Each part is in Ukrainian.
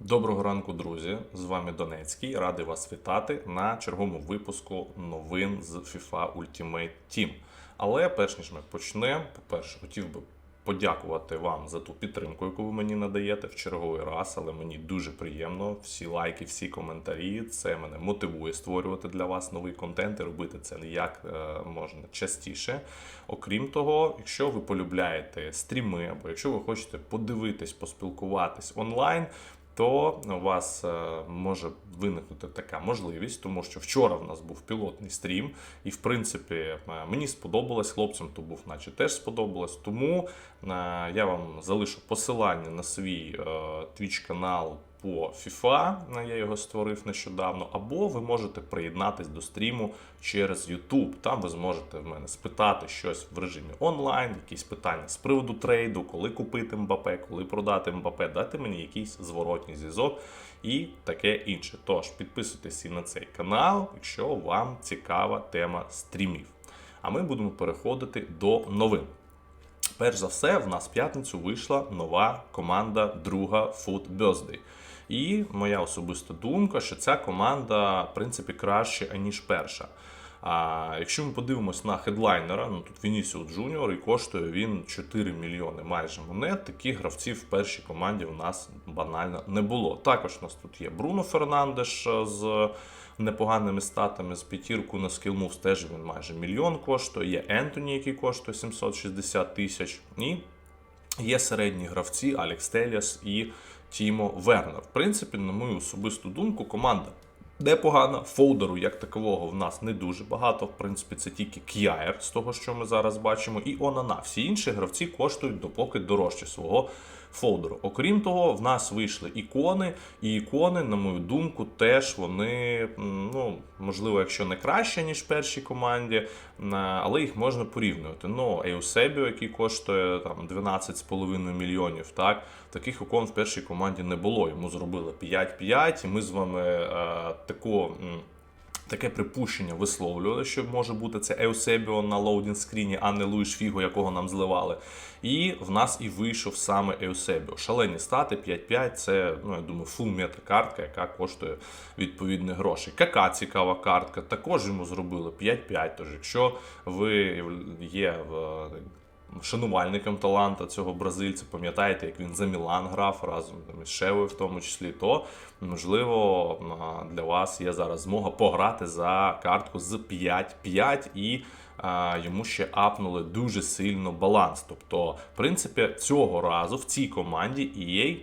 Доброго ранку, друзі! З вами Донецький. Радий вас вітати на черговому випуску новин з FIFA Ultimate Team. Але перш ніж ми почнемо, по-перше, хотів би подякувати вам за ту підтримку, яку ви мені надаєте в черговий раз. Але мені дуже приємно. Всі лайки, всі коментарі. Це мене мотивує створювати для вас новий контент і робити це як е, можна частіше. Окрім того, якщо ви полюбляєте стріми, або якщо ви хочете подивитись, поспілкуватись онлайн то у вас е, може виникнути така можливість, тому що вчора в нас був пілотний стрім, і в принципі е, мені сподобалось, хлопцям то був, наче теж сподобалось. Тому е, я вам залишу посилання на свій твіч канал. По FIFA, я його створив нещодавно, або ви можете приєднатись до стріму через YouTube. Там ви зможете в мене спитати щось в режимі онлайн, якісь питання з приводу трейду, коли купити МБП, коли продати МБП, дати мені якийсь зворотній зв'язок і таке інше. Тож підписуйтесь і на цей канал, якщо вам цікава тема стрімів. А ми будемо переходити до новин. Перш за все, в нас в п'ятницю вийшла нова команда друга Food Birthday. І моя особиста думка, що ця команда, в принципі, краще, аніж перша. А якщо ми подивимось на хедлайнера, ну тут Вінісіо Джуніор і коштує він 4 мільйони майже монет. Таких гравців в першій команді у нас банально не було. Також у нас тут є Бруно Фернандеш з непоганими статами з п'ятірку на скілмувс теж він майже мільйон коштує. Є Ентоні, який коштує 760 тисяч. І є середні гравці Алекс Теліас і Тімо Вернер. В принципі, на мою особисту думку, команда непогана. Фолдеру як такового в нас не дуже багато. В принципі, це тільки К'яєр з того, що ми зараз бачимо, і Онана. Всі інші гравці коштують допоки дорожче свого фолдеру. Окрім того, в нас вийшли ікони, і ікони, на мою думку, теж вони, ну, можливо, якщо не краще, ніж першій команді, але їх можна порівнювати. Ну, Еусебіо, який коштує там 12,5 мільйонів, так, таких ікон в першій команді не було. Йому зробили 5-5, і ми з вами е, таку. Таке припущення висловлювали, що може бути це Еусебіо на лоудінг скріні, а не Луїш Фіго, якого нам зливали. І в нас і вийшов саме Еусебіо. Шалені стати 5-5 це, ну я думаю, фул мета картка, яка коштує відповідні гроші. Кака цікава картка, також йому зробили 5-5. Тож, якщо ви є в шанувальником таланта цього бразильця, пам'ятаєте, як він за Мілан грав разом із Шевою в тому числі, то можливо для вас є зараз змога пограти за картку з 5-5 і. Йому ще апнули дуже сильно баланс. Тобто, в принципі, цього разу в цій команді EA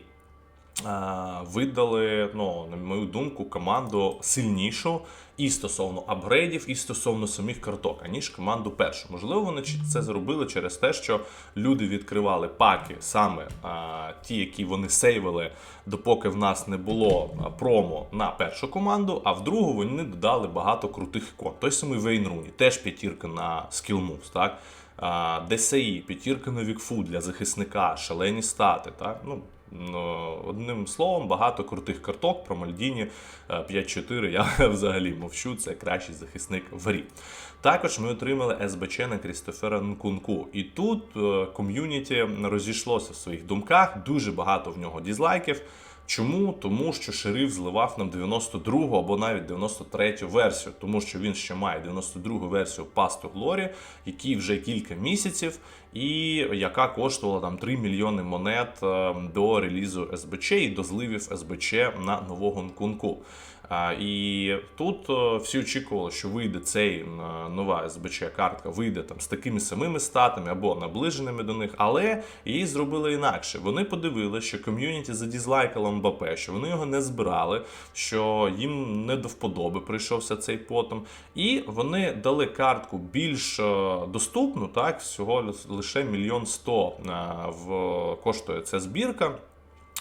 видали, ну, на мою думку, команду сильнішу і стосовно апгрейдів, і стосовно самих карток, аніж команду першу. Можливо, вони це зробили через те, що люди відкривали паки саме а, ті, які вони сейвили, допоки в нас не було промо на першу команду, а в другу вони додали багато крутих ікон. Той самий Вейн Руні, теж п'ятірка на Skill Moves, так? DSI, п'ятірка на Вікфу для захисника, шалені стати. Так? Ну, одним словом, багато крутих карток про Мальдіні е, 5-4. Я взагалі мовчу, це кращий захисник в грі. Також ми отримали СБЧ на Крістофера Нкунку. І тут е, ком'юніті розійшлося в своїх думках. Дуже багато в нього дізлайків. Чому? Тому що шериф зливав нам 92 або навіть 93 версію, тому що він ще має 92 версію Пасту Глорі, який вже кілька місяців, і яка коштувала там 3 мільйони монет е, до релізу СБЧ і до зливів СБЧ на нового Нкунку. І тут е, всі очікували, що вийде цей е, нова СБЧ картка, вийде там з такими самими статами або наближеними до них, але її зробили інакше. Вони подивилися, що ком'юніті задізлайкало Мбапе, що вони його не збирали, що їм не до вподоби прийшовся цей потом. І вони дали картку більш е, доступну, так, всього лише мільйон сто в коштує ця збірка.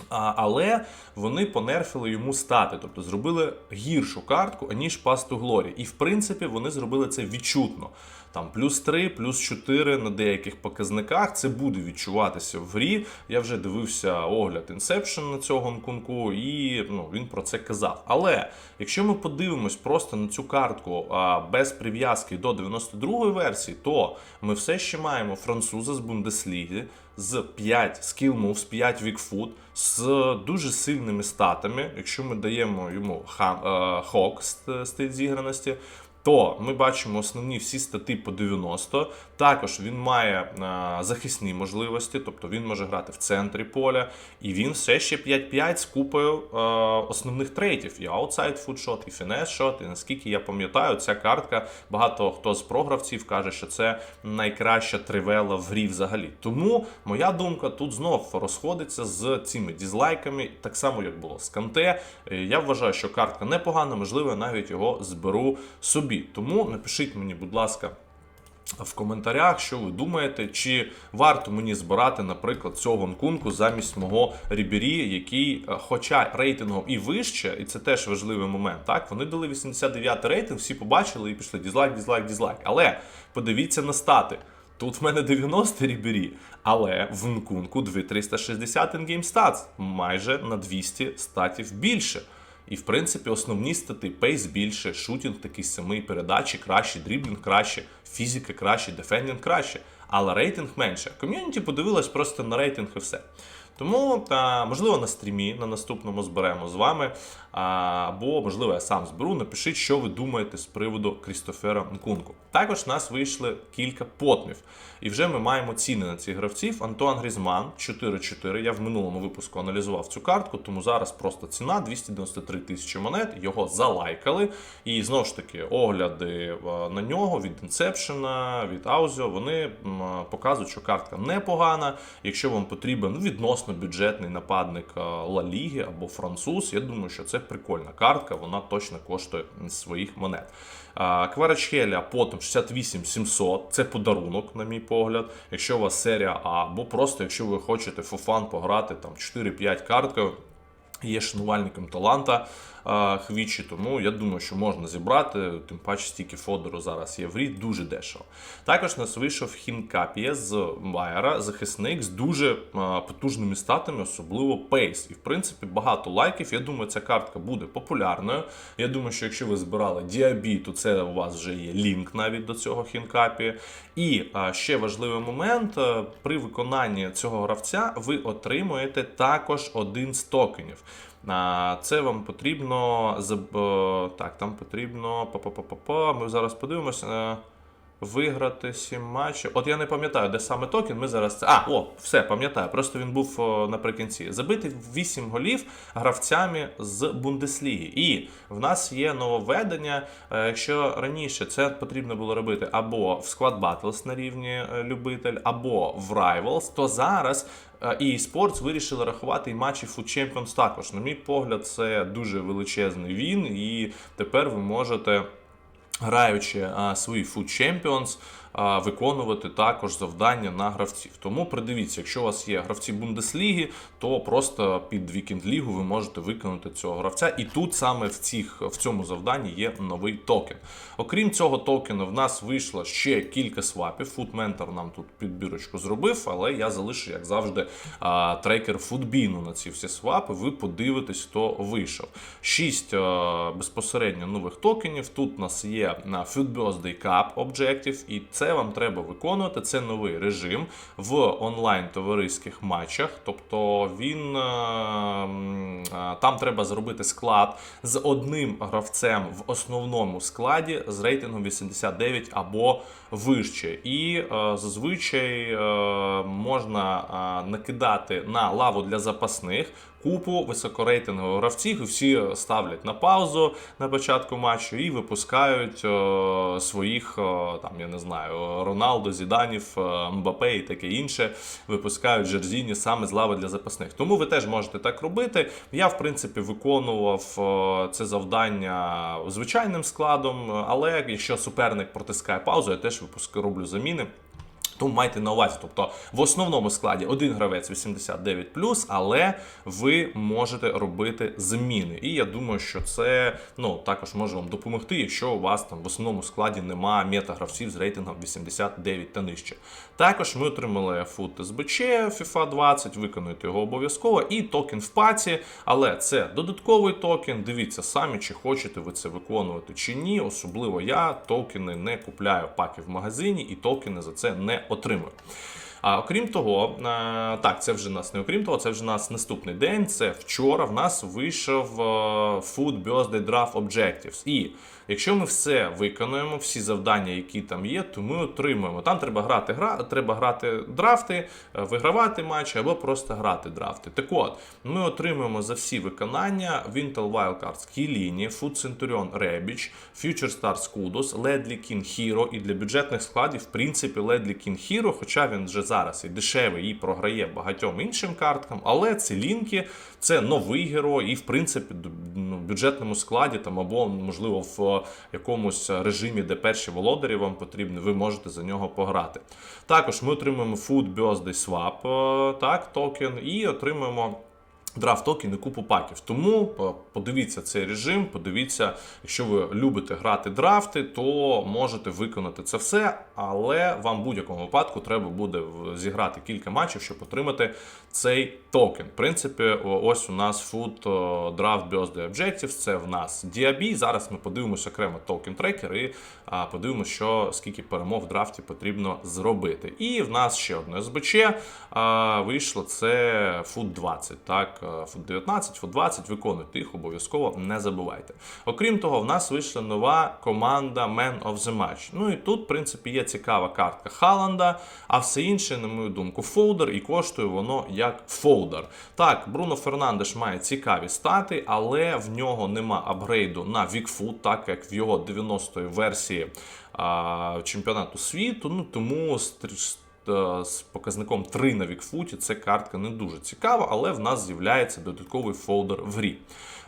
Але вони понерфили йому стати, тобто зробили гіршу картку, аніж Пасту Глорі. І в принципі вони зробили це відчутно. Там плюс 3, плюс 4 на деяких показниках. Це буде відчуватися в грі. Я вже дивився огляд Inception на цього Нкунку, і ну, він про це казав. Але якщо ми подивимось просто на цю картку а, без прив'язки до 92-ї версії, то ми все ще маємо француза з Бундесліги, з 5 skill moves, 5 weak foot, з дуже сильними статами. Якщо ми даємо йому е, хок стиль зіграності, то ми бачимо основні всі стати по 90. Також він має е, захисні можливості, тобто він може грати в центрі поля, і він все ще 5-5 з купою е, основних трейтів: і foot shot, і shot, І наскільки я пам'ятаю, ця картка багато хто з програвців каже, що це найкраща тривела в грі взагалі. Тому моя думка тут знов розходиться з цими дізлайками, так само як було з Канте. Е, Я вважаю, що картка непогана, можливо, навіть його зберу собі. Тому напишіть мені, будь ласка. В коментарях, що ви думаєте, чи варто мені збирати, наприклад, цього нкунку замість мого Рібері, який, е, хоча рейтингом і вище, і це теж важливий момент. Так, вони дали 89 рейтинг, всі побачили і пішли дізлайк, дізлайк, дізлайк. Але подивіться на стати. Тут в мене 90 рібері, але в Нкунку 2360 in-game stats, майже на 200 статів більше. І в принципі основні стати пейс більше, шутінг такий самий, передачі краще, дріблінг краще, фізика краще, дефендінг краще, але рейтинг менше. Ком'юніті подивилась просто на рейтинг і все. Тому, та, можливо, на стрімі на наступному зберемо з вами. Або, можливо, я сам зберу. Напишіть, що ви думаєте з приводу Крістофера Нкунку. Також в нас вийшли кілька потмів. І вже ми маємо ціни на цих гравців. Антуан Грізман 4-4. Я в минулому випуску аналізував цю картку, тому зараз просто ціна 293 тисячі монет. Його залайкали. І знову ж таки, огляди на нього від Inception, від Auzio, вони показують, що картка непогана. Якщо вам потрібен відносно бюджетний нападник е, Ла Ліги або француз, я думаю, що це прикольна картка, вона точно коштує своїх монет. Кварачхеля потім 68 700, це подарунок, на мій погляд. Якщо у вас серія А, або просто якщо ви хочете фофан пограти там 4-5 карткою. Є шанувальником таланта Хвічі, тому я думаю, що можна зібрати. Тим паче стільки фодеру зараз є в рі, дуже дешево. Також нас вийшов Хінкапія з Байера, захисник з дуже потужними статами, особливо пейс. І в принципі багато лайків. Я думаю, ця картка буде популярною. Я думаю, що якщо ви збирали Діабі, то це у вас вже є лінк навіть до цього Хінкапія. І ще важливий момент: е, при виконанні цього гравця ви отримуєте також один з токенів. Це вам потрібно е, так, там потрібно Ми зараз подивимося. е, Виграти 7 матчів. От я не пам'ятаю, де саме токен. Ми зараз це. А, о, все, пам'ятаю. Просто він був наприкінці. Забити 8 голів гравцями з Бундесліги. І в нас є нововведення. е, Якщо раніше це потрібно було робити або в Squad Battles на рівні е, любитель, або в Rivals, то зараз е, і Sports вирішили рахувати і матчі Food Champions також. На мій погляд, це дуже величезний він, і тепер ви можете граючи а, свої Food Champions, а, виконувати також завдання на гравців. Тому придивіться, якщо у вас є гравці Бундесліги, то просто під Вікенд Лігу ви можете виконати цього гравця. І тут саме в, цих, в цьому завданні є новий токен. Окрім цього токену, в нас вийшло ще кілька свапів. Food Mentor нам тут підбірочку зробив, але я залишу, як завжди, а, трекер Футбіну на ці всі свапи. Ви подивитесь, хто вийшов. Шість а, безпосередньо нових токенів. Тут у нас є на Food Birthday Cup Objective, і це вам треба виконувати. Це новий режим в онлайн товариських матчах. Тобто він е, е, там треба зробити склад з одним гравцем в основному складі з рейтингом 89 або вище. І е, зазвичай можна накидати на лаву для запасних купу високорейтингових гравців, і всі ставлять на паузу на початку матчу і випускають е, своїх, е, там я не знаю, Роналдо, Зіданів, е, Мбапе і таке інше. Випускають Жерзіні саме з лави для запасних. Тому ви теж можете так робити. Я, в принципі, виконував е, це завдання звичайним складом, але якщо суперник протискає паузу, я теж випуск роблю заміни. Тому майте на увазі, тобто в основному складі один гравець 89 але ви можете робити зміни. І я думаю, що це ну також може вам допомогти, якщо у вас там в основному складі немає мета-гравців з рейтингом 89 та нижче. Також ми отримали фут СБЧ FIFA 20, виконуєте його обов'язково, і токен в паці, але це додатковий токен. Дивіться самі, чи хочете ви це виконувати чи ні. Особливо я токени не купляю паки в магазині і токени за це не отримую. А окрім того, е, так, це вже нас не окрім того, це вже нас наступний день. Це вчора в нас вийшов е, Food Birthday Draft Objectives. І якщо ми все виконуємо, всі завдання, які там є, то ми отримуємо. Там треба грати гра, треба грати драфти, е, вигравати матчі або просто грати драфти. Так от, ми отримуємо за всі виконання Wintel Wildcards Кіліні, Food Centurion Rebic, Future Stars Kudos, Ledley King Hero. І для бюджетних складів, в принципі, Ledley King Hero, хоча він вже зараз і дешевий і програє багатьом іншим карткам, але це лінки, це новий герой, і в принципі ну, бюджетному складі там або можливо в якомусь режимі, де перші володарі вам потрібні, ви можете за нього пограти. Також ми отримуємо Food Birthday Swap, е, так, токен, і отримуємо. Драфт і купу паків. Тому е, подивіться цей режим, подивіться, якщо ви любите грати драфти, то можете виконати це все, але вам в будь-якому випадку треба буде зіграти кілька матчів, щоб отримати цей токен. В принципі, ось у нас е, Draft Birthday Objectives, це в нас DAB. Зараз ми подивимося окремо токен трекер і подивимося, що скільки перемог в драфті потрібно зробити. І в нас ще одне СБЧ вийшло це Food 20. Так, е, 19, Food 20, виконуйте їх обов'язково, не забувайте. Окрім того, в нас вийшла нова команда Man of the Match. Ну і тут, в принципі, є цікава картка Халанда, а все інше, на мою думку, фолдер, і коштує воно як фолдер. Так, Бруно Фернандеш має цікаві стати, але в нього нема апгрейду на Вікфут, так як в його 90-ї версії чемпіонату світу. Ну тому з показником 3 на Вікфуті Це картка не дуже цікава, але в нас з'являється додатковий фолдер в грі.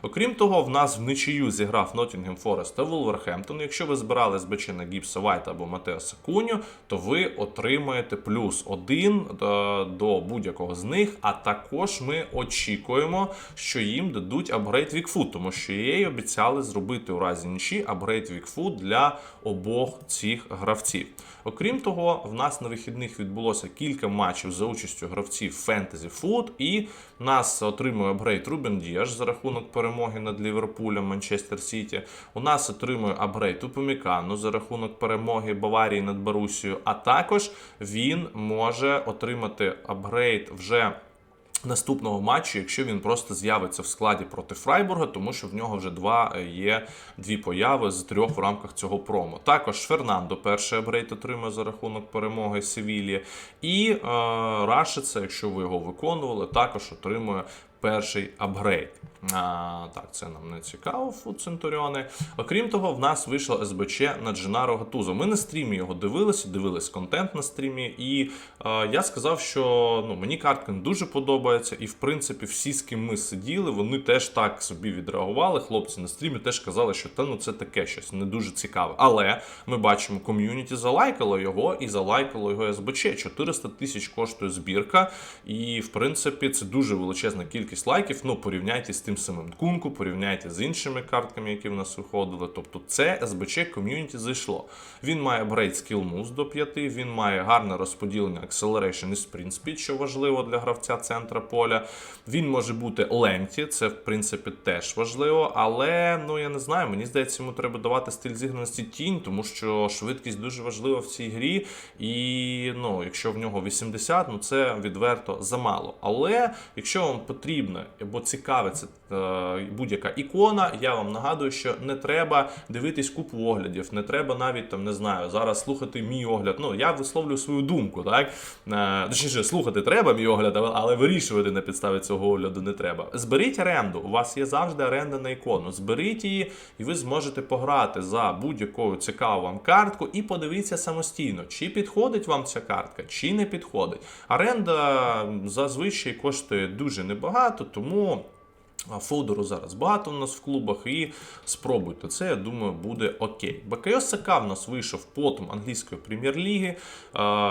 Окрім того, в нас в нічию зіграв Nottingham Forest та Wolverhampton. Якщо ви збирали СБЧ на Гіпса Вайта або Матеоса Куню, то ви отримаєте плюс один до, до будь-якого з них. А також ми очікуємо, що їм дадуть апгрейд Вікфут, тому що їй обіцяли зробити у разі нічі апгрейд Вікфут для обох цих гравців. Окрім того, в нас на вихідних відбулося кілька матчів за участю гравців Fantasy Foot, і нас отримує апгрейд Рубен Діаш за рахунок перемоги над Ліверпулем Манчестер Сіті. У нас отримує апгрейд Упомікану за рахунок перемоги Баварії над Барусією. А також він може отримати апгрейд вже. Наступного матчу, якщо він просто з'явиться в складі проти Фрайбурга, тому що в нього вже два е, є дві появи з трьох в рамках цього промо. Також Фернандо перший апгрейд отримує за рахунок перемоги Севілі. І е, Рашица, якщо ви його виконували, також отримує перший апгрейд. А, так, це нам не цікаво, Фуд Центуріони. Окрім того, в нас вийшло СБЧ на Дженаро Гатузо. Ми на стрімі його дивилися, дивились контент на стрімі, і е, я сказав, що ну, мені картка не дуже подобається, і в принципі всі, з ким ми сиділи, вони теж так собі відреагували. Хлопці на стрімі теж казали, що та ну це таке щось не дуже цікаве. Але ми бачимо, ком'юніті залайкало його і залайкало його СБЧ. 400 тисяч коштує збірка, і в принципі це дуже величезна кількість лайків. Ну порівняйте з тим самим Кунку, порівняйте з іншими картками, які в нас виходили. Тобто це СБЧ ком'юніті зайшло. Він має брейд Skill Moves до 5, він має гарне розподілення Acceleration і Sprint Speed, що важливо для гравця центра поля. Він може бути ленті, це в принципі теж важливо, але ну я не знаю, мені здається, йому треба давати стиль зіграності тінь, тому що швидкість дуже важлива в цій грі. І ну, якщо в нього 80, ну це відверто замало. Але якщо вам потрібно або цікавиться е, будь-яка ікона, я вам нагадую, що не треба дивитись купу оглядів, не треба навіть там не знаю зараз слухати мій огляд. Ну я висловлюю свою думку, так е, точніше, слухати треба мій огляд, але- вирішувати на підставі цього огляду не треба. Зберіть оренду. У вас є завжди оренда на ікону. Зберіть її, і ви зможете пограти за будь-яку цікаву вам картку і подивіться самостійно, чи підходить вам ця картка, чи не підходить. Оренда зазвичай коштує дуже небагато, тому. Фодору зараз багато у нас в клубах, і спробуйте це, я думаю, буде окей. БКС Сака в нас вийшов потім англійської прем'єр-ліги.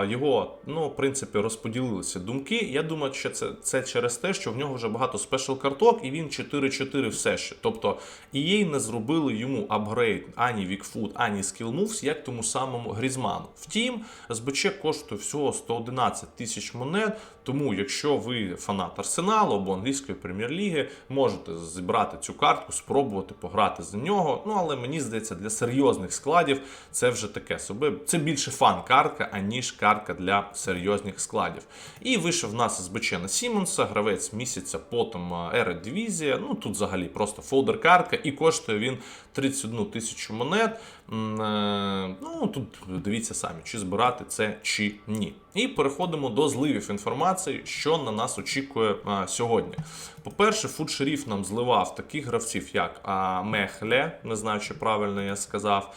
Його, ну, в принципі, розподілилися думки. Я думаю, що це, це через те, що в нього вже багато спешл карток, і він 4-4 все ще. Тобто EA не зробили йому апгрейд ані Вікфуд, ані Skill Moves, як тому самому Грізману. Втім, СБЧ коштує всього 111 тисяч монет. Тому, якщо ви фанат Арсеналу або англійської прем'єр-ліги, можете зібрати цю картку, спробувати пограти за нього. Ну але мені здається, для серйозних складів це вже таке собі. Це більше фан-картка, аніж картка для серйозних складів. І вийшов в нас на Сімонса, гравець місяця, потім Ера Дивізія. Ну тут взагалі просто фолдер-картка, і коштує він 31 тисячу монет. Е, Ну тут дивіться самі, чи збирати це чи ні. І переходимо до зливів інформації, що на нас очікує а, сьогодні. По-перше, фудшеріф нам зливав таких гравців, як а, Мехле, не знаю, чи правильно я сказав,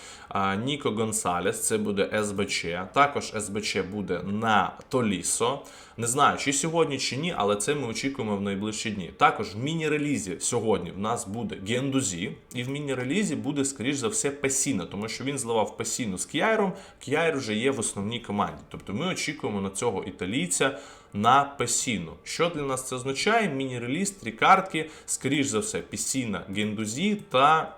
Ніко Гонсалес, це буде СБЧ. Також СБЧ буде на Толісо. Не знаю, чи сьогодні, чи ні, але це ми очікуємо в найближчі дні. Також в міні-релізі сьогодні в нас буде Гендузі, і в міні-релізі буде, скоріш за все, Песіна, тому що він зливав Песіну з К'яйром. К'яйр вже є в основній команді. Тобто ми очікуємо на цього італійця на Песіну. Що для нас це означає? Міні-реліз, три картки, скоріш за все, Песіна, Гендузі та.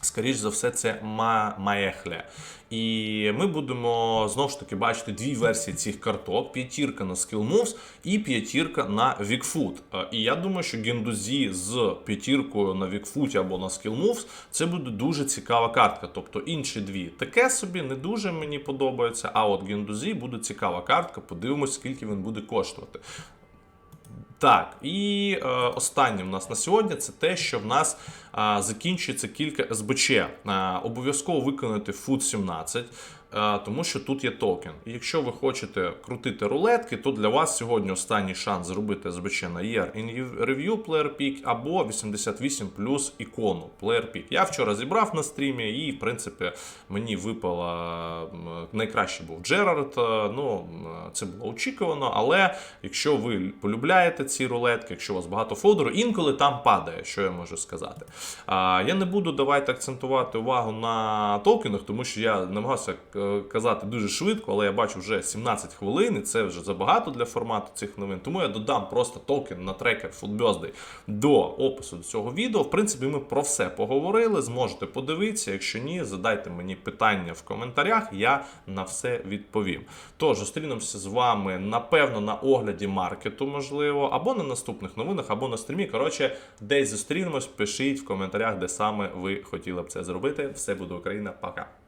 Скоріш за все, це Ма- Маехле. І ми будемо знову ж таки бачити дві версії цих карток: п'ятірка на Skill Moves і п'ятірка на Wigfoot. Е, І я думаю, що Гендузі з п'ятіркою на Wigfoot або на Skill Moves це буде дуже цікава картка. Тобто інші дві таке собі не дуже мені подобається. А от Гендузі буде цікава картка. Подивимось, скільки він буде коштувати. Так, і е, останнє в нас на сьогодні це те, що в нас е, закінчується кілька СБЧ. Е, обов'язково виконати Food 17. Тому що тут є токен. І якщо ви хочете крутити рулетки, то для вас сьогодні останній шанс зробити на Year in Review Player Pick або 88 плюс ікону Player Pick. Я вчора зібрав на стрімі, і в принципі мені випала найкраще був Джерард. е, Ну це було очікувано, але якщо ви полюбляєте ці рулетки, якщо у вас багато фодеру, інколи там падає, що я можу сказати. Я не буду давайте акцентувати увагу на токенах, тому що я намагався е, казати дуже швидко, але я бачу вже 17 хвилин, і це вже забагато для формату цих новин. Тому я додам просто токен на трекер Footbirthday до опису до цього відео. В принципі, ми про все поговорили. Зможете подивитися. Якщо ні, задайте мені питання в коментарях, я на все відповім. Тож зустрінемося з вами, напевно, на огляді маркету, можливо, або на наступних новинах, або на стрімі. Коротше, десь зустрінемось. Пишіть в коментарях, де саме ви хотіли б це зробити. Все буде Україна. Пока.